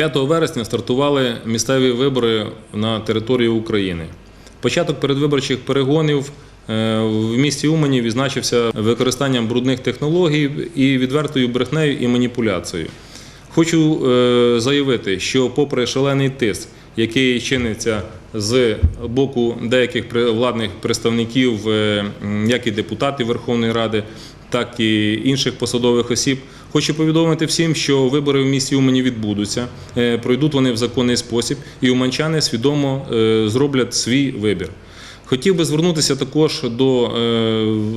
5 вересня стартували місцеві вибори на території України. Початок передвиборчих перегонів е, в місті Умані відзначився використанням брудних технологій і відвертою брехнею і маніпуляцією. Хочу е, заявити, що попри шалений тиск, який чиниться з боку деяких владних представників, е, як і депутатів Верховної Ради, так і інших посадових осіб, хочу повідомити всім, що вибори в місті Умані відбудуться, е, пройдуть вони в законний спосіб, і уманчани свідомо зроблять свій вибір. Хотів би звернутися також до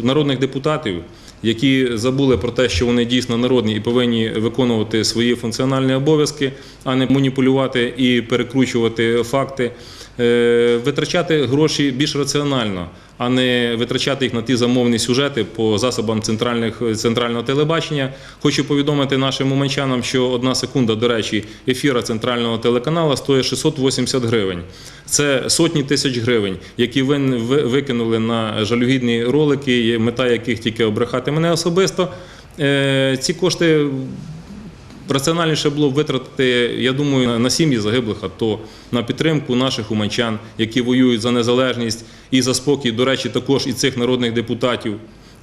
народних депутатів, які забули про те, що вони дійсно народні і повинні виконувати свої функціональні обов'язки, а не маніпулювати і перекручувати факти, Е, витрачати гроші більш раціонально, а не витрачати їх на ті замовні сюжети по засобам центрального телебачення. Хочу повідомити нашим уманчанам, що одна секунда, до речі, ефіра центрального телеканалу стоїть 680 гривень. Це сотні тисяч гривень, які ви ви- викинули на жалюгідні ролики, мета яких тільки обрехати мене особисто. Е, Ці кошти раціональніше було б витратити, я думаю, на- сім'ї загиблих АТО, на підтримку наших уманчан, які воюють за незалежність і за спокій, до речі, також і цих народних депутатів,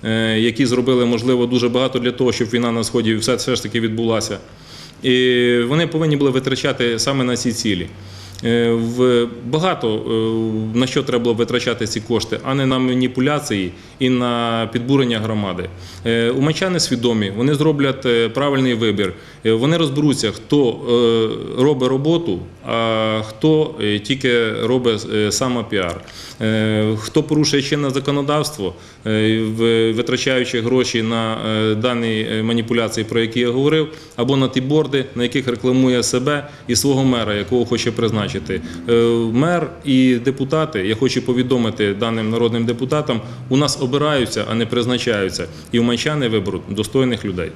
е, які зробили, можливо, дуже багато для того, щоб війна на сході все, все ж таки відбулася. І вони повинні були витрачати саме на ці цілі. Е, В багато е, на що треба було витрачати ці кошти, а не на маніпуляції і на підбурення громади. Е, Уманчани свідомі, вони зроблять правильний вибір. Вони розберуться, хто робить роботу, а хто тільки робить самопіар. Хто порушує чинне законодавство, витрачаючи гроші на дані маніпуляції, про які я говорив, або на ті борди, на яких рекламує себе і свого мера, якого хоче призначити. Е, Мер і депутати, я хочу повідомити даним народним депутатам, у нас обираються, а не призначаються. І уманчани виберуть достойних людей.